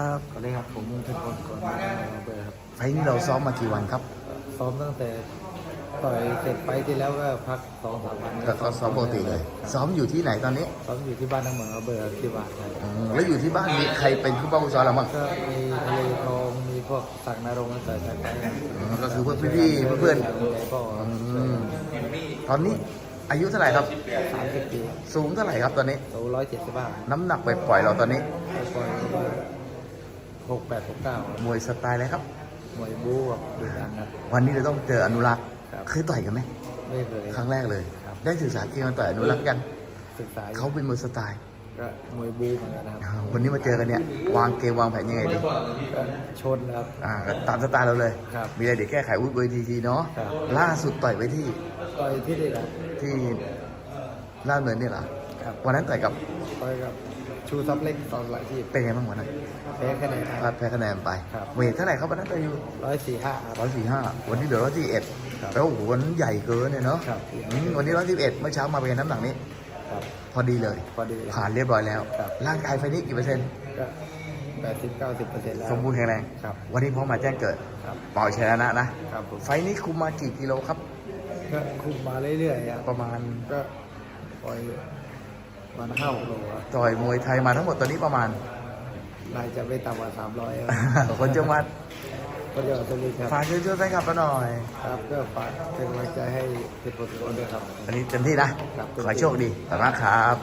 ครับสวัสดีครับผมมุ่งเพชรพลก่อนมาเบอร์ครับไฟล์นี้เราซ้อมมากี่วันครับ ซ้อมตั้งแต่ต่อยเสร็จไปที่แล้วก็พักสองสามวันก็ก็ซ้อมปกติเลย ซ้อมอยู่ที่ไหนตอนนี้ซ้อมอยู่ที่บ้านทั้งเมืองเบอร์ที่บ้านครับอืมแล้วอยู่ที่บ้านมีใครเป็นผู้ป้องกันซ้อมเราบ้างก็มีทะเลทองมีพวกตักนรงค์และสายสายไปอืมก็คือพวกพี่ๆเพื่อนก็ๆอืมตอนนี้อายุเท่าไหร่ครับ สามสิบปีสูงเท่าไหร่ครับตอนนี้โตร้อยเจ็ดสิบห้าน้ำหนักไปปล่อยๆเราตอนนี้ปล่อย หกแปดหกเก้ามวยสไตล์อะไรครับ มวยบู๊แบบดูดันครับวันนี้เราต้องเจออนุรักษ์ครับเคยต่อยกันไหมไม่เคยครั้งแรกเลย ครับ ได้ศึกษาเกมมาต่อยอนุรักษ์กันศึกษาอยู่เขาเป็นมวยสไตล์ก็มวยบู๊เหมือนกันนะครับอ่าวันนี้มาเจอกันเนี่ยวางเกมวางแผนยังไงดีก็ชนนะครับ อ่าก็ตามสไตล์เราเลย ครับมีอะไรเดี๋ยวแก้ไขอุ้ยเวทีทีเนาะครับ ล่าสุดต่อยไว้ที่ต่อยที่นี่แหละที่ล่าดเนินเนี่ยเหรอครับวันนั้นต่อยกับต่อยกับ ชูซับเล็กตอนหลายที่เป็นไงบ้างวันนั้นแพ้คะแนนพลาดแพ้คะแนนไป ครับ เวทเท่าไหร่ครับวันนั้นต่อยอยู่ร้อยสี่ห้าครับ ร้อยสี่ห้าวันนี้เหลือร้อยสี่เอ็ดครับแล้วโอ้โหวันนั้นใหญ่เกินเนี่ยเนาะครับ อืมวันนี้ร้อยสิบเอ็ดเมื่อเช้ามาเป็นไงน้ำหนักนี้ ครับพอดีเลย พอดีเลย ผ่านเรียบร้อยแล้ว ครับ ร่างกายไฟนี้กี่เปอร์เซ็นต์ ก็แปดสิบเก้าสิบเปอร์เซ็นต์แล้วสมบูรณ์แข็งแรง ครับ วันนี้พร้อมมาแจ้งเกิดครับปล่อยชนะนะ ครับผมไฟนี้คุมมากี่กิโลครับ ก็คุมมาเรื่อยๆครับประมาณก็ปล่อย มันห้าหกโลครับต่อยมวยไทยมาทั้งหมดตอนนี้ประมาณนายจะไม่ต่ำกว่าสามร้อยคนจังหวัดก็จะสรุปครับฝากช่วยช่วยแฟนคลับเราหน่อย ครับก็ฝากเป็นกำลังใจให้เพชรพลด้วยครับวันนี้เต็มที่นะครับขอให้โชคดีขอบคุณมากครับ